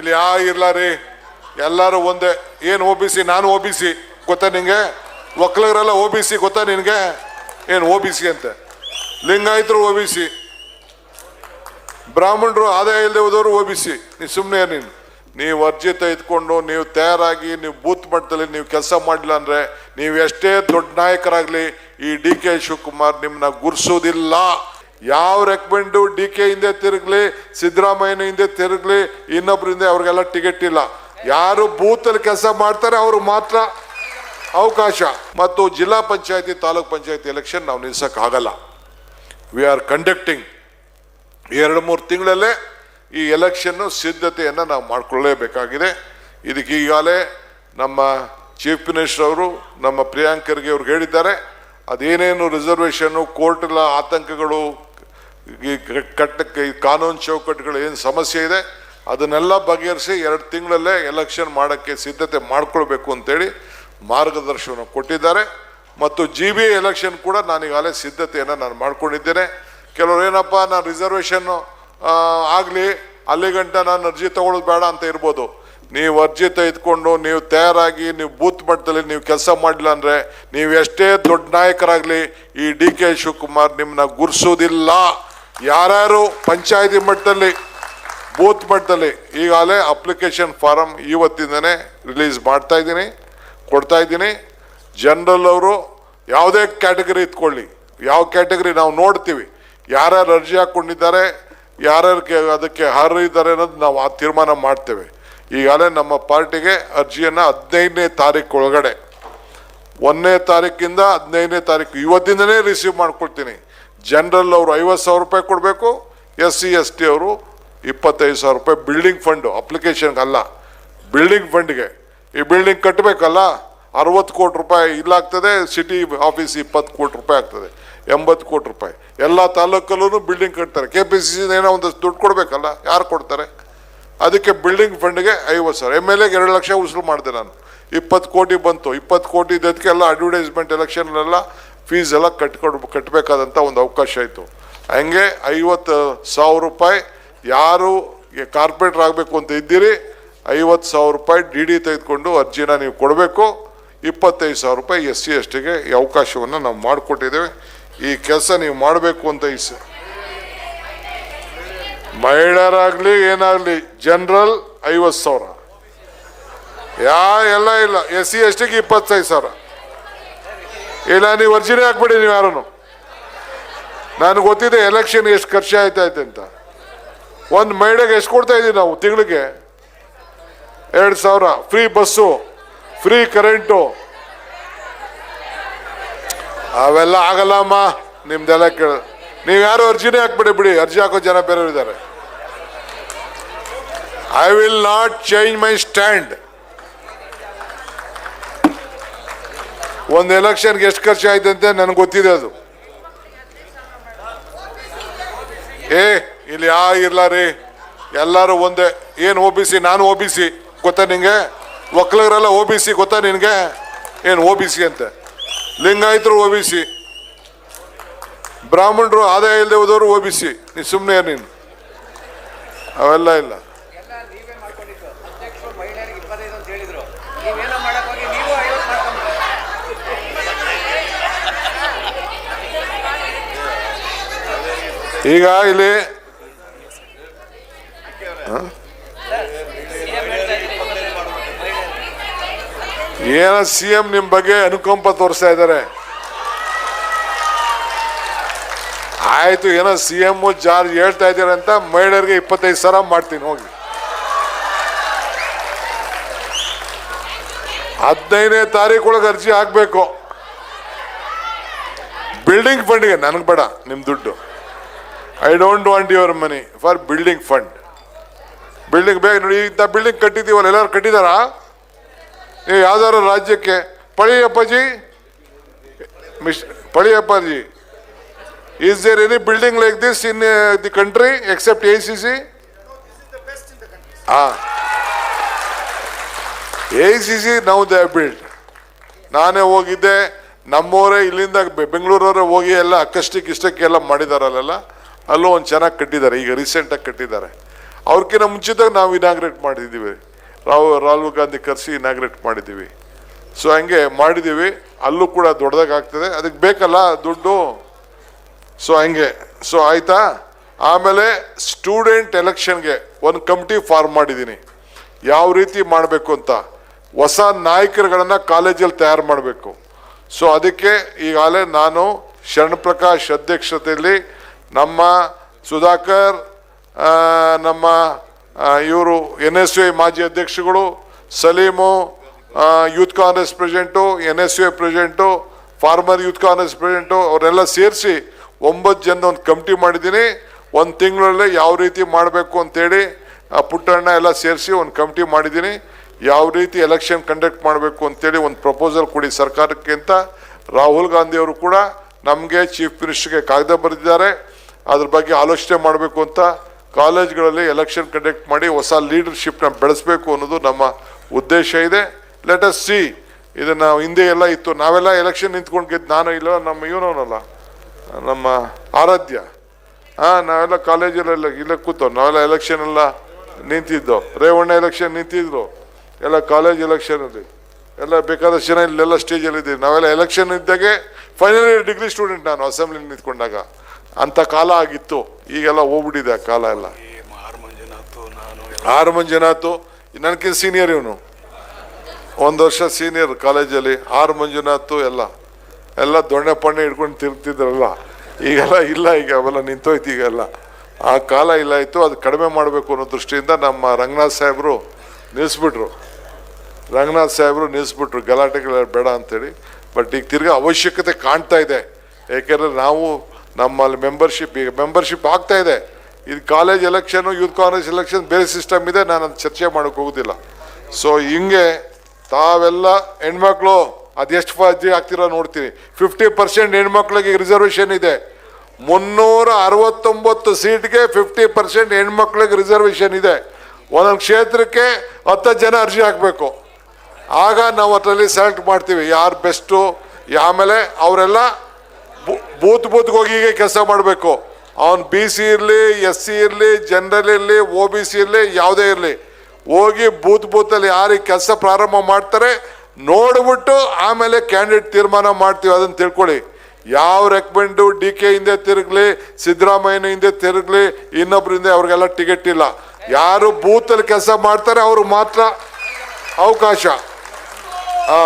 ಇಲ್ಲಿ ಯಾ ಇರ್ಲಾರಿ ಎಲ್ಲರೂ ಒಂದೇ. ಏನು ಓ ಬಿ ಸಿ ನಾನು ಓ ಬಿ ಸಿ ಗೊತ್ತಾ ನಿಂಗೆ? ಒಕ್ಕಲಿಗರೆಲ್ಲ ಓ ಬಿ ಸಿ ಗೊತ್ತಾ ನಿನಗೆ? ಏನು ಓ ಬಿ ಸಿ ಅಂತೆ? ಲಿಂಗಾಯತರು ಓ ಬಿ ಸಿ ಬ್ರಾಹ್ಮಣರು ಆದಾಯ ಇಲ್ಲದೆ ಹೋದವರು ಒ ಬಿ ಸಿ ನೀ ಸುಮ್ಮನೆ ನೀನು. ನೀವು ಅರ್ಜಿ ತೆಗೆದುಕೊಂಡು, ನೀವು ತಯಾರಾಗಿ, ನೀವು ಬೂತ್ ಮಟ್ಟದಲ್ಲಿ ನೀವು ಕೆಲಸ ಮಾಡಿಲ್ಲ ಅಂದರೆ ನೀವು ಎಷ್ಟೇ ದೊಡ್ಡ ನಾಯಕರಾಗಲಿ, ಈ ಡಿ ಕೆ ಶಿವಕುಮಾರ್ ನಿಮ್ಮನ್ನ ಗುರ್ಸೋದಿಲ್ಲ. ಯಾವ ರೆಕಮೆಂಡು ಡಿ ಕೆ ಹಿಂದೆ ತಿರುಗಲಿ, ಸಿದ್ದರಾಮಯ್ಯನ ಹಿಂದೆ ತಿರುಗಲಿ, ಇನ್ನೊಬ್ರ ಹಿಂದೆ ಅವ್ರಿಗೆಲ್ಲ ಟಿಕೆಟ್ ಇಲ್ಲ. ಯಾರು ಬೂತಲ್ಲಿ ಕೆಲಸ ಮಾಡ್ತಾರೆ ಅವರು ಮಾತ್ರ ಅವಕಾಶ. ಮತ್ತು ಜಿಲ್ಲಾ ಪಂಚಾಯತಿ, ತಾಲೂಕ್ ಪಂಚಾಯತಿ ಎಲೆಕ್ಷನ್ ನಾವು ನಿಲ್ಸೋಕ್ಕಾಗಲ್ಲ. ವಿ ಆರ್ ಕಂಡಕ್ಟಿಂಗ್ ಎರಡು ಮೂರು ತಿಂಗಳಲ್ಲೇ ಈ ಎಲೆಕ್ಷನ್ನು ಸಿದ್ಧತೆಯನ್ನು ನಾವು ಮಾಡಿಕೊಳ್ಳಲೇಬೇಕಾಗಿದೆ ಇದಕ್ಕೆ ಈಗಾಗಲೇ ನಮ್ಮ ಚೀಫ್ ಮಿನಿಸ್ಟರ್ ಅವರು, ನಮ್ಮ ಪ್ರಿಯಾಂಕರಿಗೆ ಅವ್ರು ಅವ್ರಿಗೆ ಹೇಳಿದ್ದಾರೆ. ಅದೇನೇನು ರಿಸರ್ವೇಷನ್ನು ಕೋರ್ಟ್ಗಳ ಆತಂಕಗಳು ಈ ಕಟ್ಟಕ್ಕೆ ಈ ಕಾನೂನು ಚೌಕಟ್ಟುಗಳು ಏನು ಸಮಸ್ಯೆ ಇದೆ, ಅದನ್ನೆಲ್ಲ ಬಗೆಹರಿಸಿ ಎರಡು ತಿಂಗಳಲ್ಲೇ ಎಲೆಕ್ಷನ್ ಮಾಡೋಕ್ಕೆ ಸಿದ್ಧತೆ ಮಾಡಿಕೊಳ್ಬೇಕು ಅಂತೇಳಿ ಮಾರ್ಗದರ್ಶನ ಕೊಟ್ಟಿದ್ದಾರೆ. ಮತ್ತು ಜಿ ಬಿ ಎಲೆಕ್ಷನ್ ಕೂಡ ನಾನೀಗಾಗಲೇ ಸಿದ್ಧತೆಯನ್ನು ನಾನು ಮಾಡ್ಕೊಂಡಿದ್ದೇನೆ. ಕೆಲವರು ಏನಪ್ಪ, ನಾನು ರಿಸರ್ವೇಷನ್ನು ಆಗಲಿ, ಅಲ್ಲಿ ಗಂಟ ನಾನು ಅರ್ಜಿ ತಗೊಳ್ಳೋದು ಬೇಡ ಅಂತ ಇರ್ಬೋದು. ನೀವು ಅರ್ಜಿ ತೆಗೆದುಕೊಂಡು ನೀವು ತಯಾರಾಗಿ, ನೀವು ಬೂತ್ ಮಟ್ಟದಲ್ಲಿ ನೀವು ಕೆಲಸ ಮಾಡಿಲ್ಲ ಅಂದರೆ ನೀವು ಎಷ್ಟೇ ದೊಡ್ಡ ನಾಯಕರಾಗಲಿ ಈ ಡಿ ಕೆ ಶಿವಕುಮಾರ್ ನಿಮ್ಮನ್ನ ಗುರ್ಸೋದಿಲ್ಲ. ಯಾರ್ಯಾರು ಪಂಚಾಯತಿ ಮಟ್ಟದಲ್ಲಿ, ಬೂತ್ ಮಟ್ಟದಲ್ಲಿ ಈಗಾಗಲೇ ಅಪ್ಲಿಕೇಶನ್ ಫಾರಮ್ ಇವತ್ತಿಂದನೇ ರಿಲೀಸ್ ಮಾಡ್ತಾ ಇದ್ದೀನಿ, ಕೊಡ್ತಾ ಇದ್ದೀನಿ. ಜನರಲ್ ಅವರು ಯಾವುದೇ ಕ್ಯಾಟಗರಿ ಇತ್ಕೊಳ್ಳಿ ಯಾವ ಕ್ಯಾಟಗರಿ ನಾವು ನೋಡ್ತೀವಿ, ಯಾರ್ಯಾರು ಅರ್ಜಿ ಹಾಕ್ಕೊಂಡಿದ್ದಾರೆ ಯಾರ್ಯಾರು ಅದಕ್ಕೆ ಹರಿದ್ದಾರೆ ಅನ್ನೋದು ನಾವು ಆ ತೀರ್ಮಾನ ಮಾಡ್ತೇವೆ. ಈಗಾಗಲೇ ನಮ್ಮ ಪಾರ್ಟಿಗೆ ಅರ್ಜಿಯನ್ನು ಹದಿನೈದನೇ ತಾರೀಕು ಒಳಗಡೆ. ಒಂದನೇ ತಾರೀಕಿಂದ ಹದಿನೈದನೇ ತಾರೀಕು ಇವತ್ತಿಂದನೇ ರಿಸೀವ್ ಮಾಡ್ಕೊಳ್ತೀನಿ ಜನರಲ್ ಅವರು ಐವತ್ತು ಸಾವಿರ ರೂಪಾಯಿ ಕೊಡಬೇಕು ಎಸ್ ಸಿ ಎಸ್ ಟಿ ಅವರು ಇಪ್ಪತ್ತೈದು ಸಾವಿರ ರೂಪಾಯಿ ಬಿಲ್ಡಿಂಗ್ ಫಂಡು ಅಪ್ಲಿಕೇಶನ್ಗೆ ಅಲ್ಲ. ಬಿಲ್ಡಿಂಗ್ ಫಂಡ್ಗೆ ಈ ಬಿಲ್ಡಿಂಗ್ ಕಟ್ಟಬೇಕಲ್ಲ ಅರವತ್ತು ಕೋಟಿ ರೂಪಾಯಿ ಇಲ್ಲಾಗ್ತದೆ ಸಿಟಿ ಆಫೀಸ್ ಇಪ್ಪತ್ತು ಕೋಟಿ ರೂಪಾಯಿ ಆಗ್ತದೆ, ಎಂಬತ್ತು ಕೋಟಿ ರೂಪಾಯಿ. ಎಲ್ಲ ತಾಲೂಕಲ್ಲೂ ಬಿಲ್ಡಿಂಗ್ ಕಟ್ತಾರೆ. ಕೆ ಪಿ ಸಿ ಸಿ ಏನೋ ಒಂದಷ್ಟು ದುಡ್ಡು ಕೊಡಬೇಕಲ್ಲ, ಯಾರು ಕೊಡ್ತಾರೆ? ಅದಕ್ಕೆ ಬಿಲ್ಡಿಂಗ್ ಫಂಡ್ಗೆ ಐವತ್ತು ಸಾವಿರ. ಎಂ ಎಲ್ ಎಗೆ ಎರಡು ಲಕ್ಷ ಉಸಿರು ಮಾಡಿದೆ ನಾನು. ಇಪ್ಪತ್ತು ಕೋಟಿ ಬಂತು. ಇಪ್ಪತ್ತು ಕೋಟಿ ಇದಕ್ಕೆ ಎಲ್ಲ ಅಡ್ವರ್ಟೈಸ್ಮೆಂಟ್ ಎಲೆಕ್ಷನ್ನೆಲ್ಲ ಫೀಸ್ ಎಲ್ಲ ಕಟ್ಕೊಂಡು ಕಟ್ಟಬೇಕಾದಂಥ ಒಂದು ಅವಕಾಶ ಇತ್ತು. ಹಂಗೆ ಐವತ್ತು ಸಾವಿರ ರೂಪಾಯಿ ಯಾರು ಕಾರ್ಪೊರೇಟರ್ ಆಗಬೇಕು ಅಂತ ಇದ್ದೀರಿ, ಐವತ್ತು ಸಾವಿರ ರೂಪಾಯಿ ಡಿ ಡಿ ತೆಗೆದುಕೊಂಡು ಅರ್ಜಿನ ನೀವು ಕೊಡಬೇಕು, ಇಪ್ಪತ್ತೈದು ಸಾವಿರ ರೂಪಾಯಿ ಎಸ್ ಸಿ ಎಸ್ ಟಿಗೆ ಈ ಅವಕಾಶವನ್ನು ನಾವು ಮಾಡಿಕೊಟ್ಟಿದ್ದೇವೆ. ಈ ಕೆಲಸ ನೀವು ಮಾಡಬೇಕು ಅಂತ ಈ ಮಹಿಳೆಯರಾಗಲಿ ಏನಾಗ್ಲಿ ಜನರಲ್ ಐವತ್ತು ಸಾವಿರ. ಯಾ, ಎಲ್ಲ ಇಲ್ಲ, ಎಸ್ ಸಿ ಎಸ್ ಟಿಗೆ ಇಪ್ಪತ್ತೈದು ಸಾವಿರ. ಇಲ್ಲ, ನೀವು ಅರ್ಜಿನೇ ಹಾಕ್ಬಿಡಿ ನೀವು ಯಾರನ್ನು ನನಗೆ ಗೊತ್ತಿದೆ ಎಲೆಕ್ಷನ್ ಎಷ್ಟು ಖರ್ಚು ಆಯ್ತೈತೆ ಅಂತ. ಒಂದು ಮಹಿಳೆಗೆ ಎಷ್ಟು ಕೊಡ್ತಾ ಇದ್ದೀವಿ ನಾವು ತಿಂಗಳಿಗೆ? ಎರಡು ಸಾವಿರ. ಫ್ರೀ ಬಸ್ಸು ಫ್ರೀ ಕರೆಂಟು ಅವೆಲ್ಲ ಆಗಲ್ಲಮ್ಮ ನಿಮ್ದೆಲ್ಲ ಕೇಳ. ನೀವು ಯಾರು ಅರ್ಜಿನೇ ಹಾಕ್ಬಿಡಿ ಬಿಡಿ, ಅರ್ಜಿ ಹಾಕೋ ಜನ ಬೇರೆಯವರಿದ್ದಾರೆ. I will not change my stand ಒಂದು ಎಲೆಕ್ಷನ್ಗೆ ಎಷ್ಟು ಖರ್ಚು ಆಯ್ತಂತೆ ನನಗೆ ಗೊತ್ತಿದೆ ಅದು. ಏ, ಇಲ್ಲಿ ಯಾ ಇರ್ಲ ರೀ? ಎಲ್ಲರೂ ಒಂದೇ. ಏನು ಓ ಬಿ ಸಿ ನಾನು ಒ ಬಿ ಸಿ ಗೊತ್ತಾ ನಿಂಗೆ? ಒಕ್ಕಲಿಗರೆಲ್ಲ ಒ ಬಿ ಸಿ ಗೊತ್ತಾ ನಿನಗೆ? ಏನು ಒ ಬಿ ಸಿ ಅಂತೆ? ಲಿಂಗಾಯತರು ಒ ಬಿ ಸಿ ಬ್ರಾಹ್ಮಣರು ಆದಾಯ ಇಲ್ಲದೆ ಹೋದವರು ಒ ಬಿ ಸಿ ನೀ ಸುಮ್ಮನೆ ನೀನು. ಅವೆಲ್ಲ ಇಲ್ಲ ಎಲ್ಲ ನೀವೇ ಮಾಡ್ಕೊಂಡಿದ್ದು ಅಧ್ಯಕ್ಷರು ಮಹಿಳೆಯರಿಗೆ ಇಪ್ಪತ್ತೈದು ಅಂತ ಹೇಳಿದ್ರು ನೀವೇನೋ ಮಾಡಕ್ ಹೋಗಿ ನೀವು ಐವತ್ತು ಮಾಡ್ಕೊಂಡ್ಬಿಟ್ರಿ ಈಗ ಇಲ್ಲಿ ಏನ ಸಿ ಎಂ ನಿಮ್ ಬಗ್ಗೆ ಅನುಕಂಪ ತೋರಿಸ್ತಾ ಇದ್ದಾರೆ? ಆಯ್ತು, ಏನೋ ಸಿ ಎಂ ಜಾರ್ಜ್ ಹೇಳ್ತಾ ಇದ್ದೀರ ಅಂತ ಮಹಿಳೆಯರಿಗೆ ಇಪ್ಪತ್ತೈದು ಸಾವಿರ ಮಾಡ್ತೀನಿ, ಹೋಗಿ. ಹದಿನೈದನೇ ತಾರೀಕು ಒಳಗೆ ಅರ್ಜಿ ಹಾಕ್ಬೇಕು. ಬಿಲ್ಡಿಂಗ್ ಫಂಡ್ಗೆ ನನಗೆ ಬೇಡ ನಿಮ್ಮ ದುಡ್ಡು. I don't want your money for building fund building ಬೇಗ ನೋಡಿ, ಇಂಥ ಬಿಲ್ಡಿಂಗ್ ಕಟ್ಟಿದ್ದೀವಲ್ಲ, ಎಲ್ಲರೂ ಕಟ್ಟಿದಾರಾ? ನೀವು ಯಾವ್ದಾದ್ರು ರಾಜ್ಯಕ್ಕೆ, ಪಳಿಯಪ್ಪಾಜಿ? Miss ಪಳಿಯಪ್ಪಾಜಿ. Is there any building like this in the country except A C C ಹಾಂ A C C now the build ನಾನೇ ಹೋಗಿದ್ದೆ ನಮ್ಮವರೇ ಇಲ್ಲಿಂದ ಬೆಂಗಳೂರವರೇ ಹೋಗಿ ಎಲ್ಲ ಅಕ್ಕಷ್ಟಕ್ಕೆ ಇಷ್ಟಕ್ಕೆ ಎಲ್ಲ ಮಾಡಿದಾರಲ್ಲ ಅಲ್ಲೂ ಒಂದು ಚೆನ್ನಾಗಿ ಕಟ್ಟಿದ್ದಾರೆ, ಈಗ ರೀಸೆಂಟಾಗಿ ಕಟ್ಟಿದ್ದಾರೆ. ಅವ್ರಕ್ಕಿಂತ ಮುಂಚಿತವಾಗಿ ನಾವು ಇನಾಗ್ರೇಟ್ ಮಾಡಿದ್ದೀವಿ ರಾಹುಲ್ ರಾಹುಲ್ ಗಾಂಧಿ ಕರೆಸಿ ಇನಾಗ್ರೇಟ್ ಮಾಡಿದ್ದೀವಿ ಸೊ ಹಂಗೆ ಮಾಡಿದ್ದೀವಿ ಅಲ್ಲೂ ಕೂಡ ದೊಡ್ಡದಾಗಿ ಆಗ್ತದೆ. ಅದಕ್ಕೆ ಬೇಕಲ್ಲ ದುಡ್ಡು? ಸೊ ಹಂಗೆ. ಸೊ ಆಯಿತಾ? ಆಮೇಲೆ ಸ್ಟೂಡೆಂಟ್ ಎಲೆಕ್ಷನ್ಗೆ ಒಂದು ಕಮಿಟಿ ಫಾರ್ಮ್ ಮಾಡಿದ್ದೀನಿ ಯಾವ ರೀತಿ ಮಾಡಬೇಕು ಅಂತ. ಹೊಸ ನಾಯಕರುಗಳನ್ನು ಕಾಲೇಜಲ್ಲಿ ತಯಾರು ಮಾಡಬೇಕು. ಸೊ ಅದಕ್ಕೆ ಈಗಾಗಲೇ ನಾನು ಶರಣ್ ಪ್ರಕಾಶ್ ಅಧ್ಯಕ್ಷತೆಯಲ್ಲಿ ನಮ್ಮ ಸುಧಾಕರ್ ನಮ್ಮ ಇವರು ಎನ್ ಎಸ್ ಯು ಮಾಜಿ ಅಧ್ಯಕ್ಷಗಳು, Salim youth Congress president N S U president, former youth Congress president, ಅವರೆಲ್ಲ ಸೇರಿಸಿ ಒಂಬತ್ತು ಜನ ಒಂದು ಕಮಿಟಿ ಮಾಡಿದ್ದೀನಿ. ಒಂದು ತಿಂಗಳಲ್ಲೇ ಯಾವ ರೀತಿ ಮಾಡಬೇಕು ಅಂತೇಳಿ ಪುಟ್ಟಣ್ಣ ಎಲ್ಲ ಸೇರಿಸಿ ಒಂದು ಕಮಿಟಿ ಮಾಡಿದ್ದೀನಿ. ಯಾವ ರೀತಿ ಎಲೆಕ್ಷನ್ ಕಂಡಕ್ಟ್ ಮಾಡಬೇಕು ಅಂತೇಳಿ ಒಂದು ಪ್ರಪೋಸಲ್ ಕೊಡಿ ಸರ್ಕಾರಕ್ಕಿಂತ ರಾಹುಲ್ ಗಾಂಧಿಯವರು ಕೂಡ ನಮಗೆ ಚೀಫ್ ಮಿನಿಸ್ಟರ್ಗೆ ಕಾಗದ ಬರೆದಿದ್ದಾರೆ. ಅದ್ರ ಬಗ್ಗೆ ಆಲೋಚನೆ ಮಾಡಬೇಕು ಅಂತ ಕಾಲೇಜ್ಗಳಲ್ಲಿ ಎಲೆಕ್ಷನ್ ಕಂಡಕ್ಟ್ ಮಾಡಿ ಹೊಸ ಲೀಡರ್ಶಿಪ್ನ ಬೆಳೆಸಬೇಕು ಅನ್ನೋದು ನಮ್ಮ ಉದ್ದೇಶ ಇದೆ. ಲೆಟ್ ಅಸ್ ಸಿ ಇದನ್ನ ಹಿಂದೆ ಎಲ್ಲ ಇತ್ತು. ನಾವೆಲ್ಲ ಎಲೆಕ್ಷನ್ ನಿಂತ್ಕೊಂಡು ಗೆದ್ದು ನಾನು ಇಲ್ಲ ನಮ್ಮ ಇವನವನಲ್ಲ ನಮ್ಮ ಆರಾಧ್ಯ. ಹಾಂ ನಾವೆಲ್ಲ ಕಾಲೇಜಲ್ಲೆಲ್ಲ ಇಲ್ಲೇ ಕೂತೋ, ನಾವೆಲ್ಲ ಎಲೆಕ್ಷನ್ ಎಲ್ಲ ನಿಂತಿದ್ದೋ. ರೇವಣ್ಣ ಎಲೆಕ್ಷನ್ ನಿಂತಿದ್ರು. ಎಲ್ಲ ಕಾಲೇಜ್ ಎಲೆಕ್ಷನಲ್ಲಿ ಎಲ್ಲ ಬೇಕಾದಷ್ಟು ಜನ ಇಲ್ಲೆಲ್ಲ ಸ್ಟೇಜಲ್ಲಿ ಇದ್ದೀವಿ ನಾವೆಲ್ಲ ಎಲೆಕ್ಷನ್ ಇದ್ದಾಗೆ ಫೈನಲ್ ಇಯರ್ ಡಿಗ್ರಿ ಸ್ಟೂಡೆಂಟ್ ನಾನು ಅಸೆಂಬ್ಲಿ ನಿಂತ್ಕೊಂಡಾಗ. ಅಂತ ಕಾಲ ಆಗಿತ್ತು. ಈಗೆಲ್ಲ ಹೋಗ್ಬಿಟ್ಟಿದೆ ಆ ಕಾಲ ಎಲ್ಲ. ಆರು ಮಂಜುನಾಥ್ ನನಗಿಂತ ಸೀನಿಯರ್ ಇವನು. ಒಂದು ವರ್ಷ ಸೀನಿಯರ್ ಕಾಲೇಜಲ್ಲಿ ಆರು ಮಂಜುನಾಥು ಎಲ್ಲ. ಎಲ್ಲ ದೊಣ್ಣೆ ಪಣ್ಣೆ ಹಿಡ್ಕೊಂಡು ತಿರ್ತಿದ್ರಲ್ಲ ಈಗೆಲ್ಲ ಇಲ್ಲ ಈಗ, ಅವೆಲ್ಲ ನಿಂತೋಯ್ತು ಈಗೆಲ್ಲ ಆ ಕಾಲ ಇಲ್ಲ ಇತ್ತು, ಅದು ಕಡಿಮೆ ಮಾಡಬೇಕು ಅನ್ನೋ ದೃಷ್ಟಿಯಿಂದ ನಮ್ಮ ರಂಗನಾಥ್ ಸಾಹೇಬರು ನಿಲ್ಲಿಸ್ಬಿಟ್ರು ರಂಗನಾಥ್ ಸಾಹೇಬರು ನಿಲ್ಲಿಸ್ಬಿಟ್ರು ಗಲಾಟೆಗಳ ಬೇಡ ಅಂತೇಳಿ. ಬಟ್ ಈಗ ತಿರ್ಗಿ ಅವಶ್ಯಕತೆ ಕಾಣ್ತಾ ಇದೆ. ಏಕೆಂದರೆ ನಾವು ನಮ್ಮಲ್ಲಿ ಮೆಂಬರ್ಶಿಪ್ ಈಗ ಮೆಂಬರ್ಶಿಪ್ ಆಗ್ತಾ ಇದೆ. ಇದು college election youth Congress election ಬೇರೆ ಸಿಸ್ಟಮ್ ಇದೆ, ನಾನು ಅದು ಚರ್ಚೆ ಮಾಡೋಕೆ ಹೋಗೋದಿಲ್ಲ. ಸೊ ಹಿಂಗೆ ತಾವೆಲ್ಲ ಹೆಣ್ಮಕ್ಳು ಅದೆಷ್ಟು ಫಾಜಿ ಆಗ್ತಿರೋ ನೋಡ್ತೀನಿ. ಫಿಫ್ಟಿ ಪರ್ಸೆಂಟ್ ಹೆಣ್ಮಕ್ಳಿಗೆ ರಿಸರ್ವೇಶನ್ ಇದೆ. ಮುನ್ನೂರ ಅರವತ್ತೊಂಬತ್ತು ಸೀಟ್ಗೆ ಫಿಫ್ಟಿ ಪರ್ಸೆಂಟ್ ಹೆಣ್ಮಕ್ಳಿಗೆ ರಿಸರ್ವೇಶನ್ ಇದೆ. ಒಂದೊಂದು ಕ್ಷೇತ್ರಕ್ಕೆ ಹತ್ತು ಜನ ಅರ್ಜಿ ಹಾಕಬೇಕು. ಆಗ ನಾವು ಅದರಲ್ಲಿ ಸೆಲೆಕ್ಟ್ ಮಾಡ್ತೀವಿ, ಯಾರು ಬೆಸ್ಟು ಆಮೇಲೆ ಅವರೆಲ್ಲ ಬೂತ್ ಬೂತ್ಗೆ ಹೋಗಿ ಹೀಗೆ ಕೆಲಸ ಮಾಡಬೇಕು. ಅವನು ಬಿ ಸಿ ಇರಲಿ, ಎಸ್ ಸಿ ಇರಲಿ, ಜನರಲ್ ಇರಲಿ ಒ ಬಿ ಸಿ ಇರಲಿ, ಯಾವುದೇ ಇರಲಿ. ಹೋಗಿ ಬೂತ್ ಬೂತಲ್ಲಿ ಯಾರಿಗೆ ಕೆಲಸ ಪ್ರಾರಂಭ ಮಾಡ್ತಾರೆ, ನೋಡ್ಬಿಟ್ಟು ಆಮೇಲೆ ಕ್ಯಾಂಡಿಡೇಟ್ ತೀರ್ಮಾನ ಮಾಡ್ತೀವಿ ಅದನ್ನು ತಿಳ್ಕೊಳ್ಳಿ. ಯಾವ ರೆಕಮೆಂಡು ಡಿ ಕೆ ಹಿಂದೆ ತಿರುಗಲಿ, ಸಿದ್ದರಾಮಯ್ಯನ ಹಿಂದೆ ತಿರುಗಲಿ, ಇನ್ನೊಬ್ರ ಹಿಂದೆ ಅವ್ರಿಗೆಲ್ಲ ಟಿಕೆಟ್ ಇಲ್ಲ. ಯಾರು ಬೂತಲ್ಲಿ ಕೆಲಸ ಮಾಡ್ತಾರೆ ಅವರು ಮಾತ್ರ ಅವಕಾಶ. ಹಾ